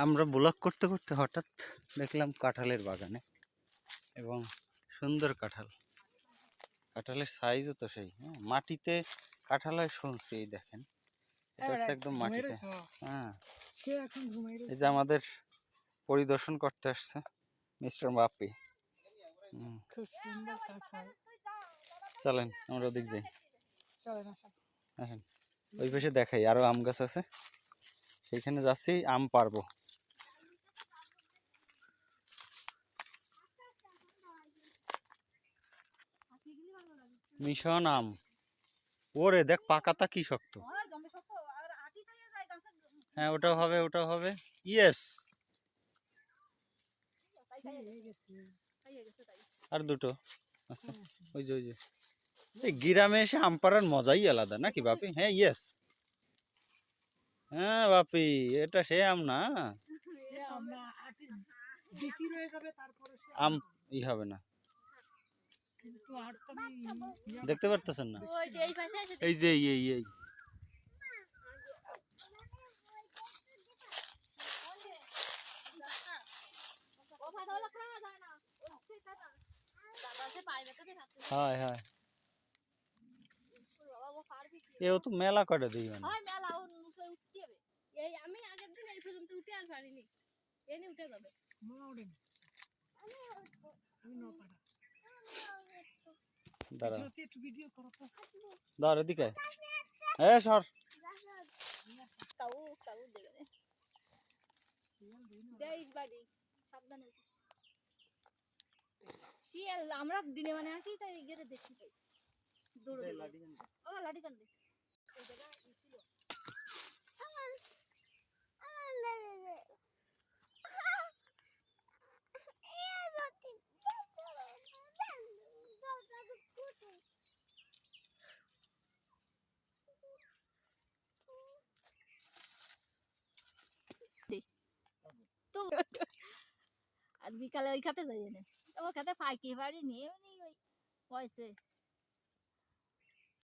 আমরা ব্লগ করতে করতে হঠাৎ দেখলাম কাঁঠালের বাগানে এবং সুন্দর কাঁঠাল। কাঁঠালের সাইজও তো সেই হ্যাঁ মাটিতে কাঁঠাল হয় শুনছি এই দেখেন। এটা হচ্ছে একদম মাটিতে। হ্যাঁ। এই যে আমাদের পরিদর্শন করতে আসছে মিস্টার বাপি চলেন আমরা ওদিক যাই। আসেন ওই পাশে দেখাই আরও আম গাছ আছে। সেইখানে যাচ্ছি আম পারব। মিশন আম। ওরে দেখ পাকাতা কি শক্ত। হ্যাঁ ওটা হবে ওটা হবে। ইয়েস আর দুটো। আচ্ছা ওই যে ওই যে। এই গ্রামে এসে আম পাড়ার মজাই আলাদা নাকি বাপি? হ্যাঁ ইয়েস হ্যাঁ বাপি এটা সে আম না। আম ই হবে না। দেখতে পারতেছেন না ওই যে এই পাশে আছে এই যে এই এই এই কথা বলা খাওয়া যায় না ওই কথা দাদা সে পাই বেটাতে থাকতে হয় হয় বাবা ও পারবি কি এও তো মেলা করে দিই মানে হয় মেলা ও নুসে উঠতে হবে এই আমি আগের দিন এই পর্যন্ত উঠে আর পারিনি এনে উঠে যাবে মা ওঠেন আমি ন পারা দাঁড়া যদি একটু ভিডিও করো তো দাঁড়া এদিকে এ সর কাউ কাউ দেবে না দেইস বাড়ি সাবধানে শিয়াল আমরা দিনে মানে আসি তাই গেলে দেখি তাই দৌড়ে ও লাঠি কান বিকালে ওই খাতে যাই না। ও খাতে ফাঁকি বাড়ি নিয়ে ওই। পয়সে।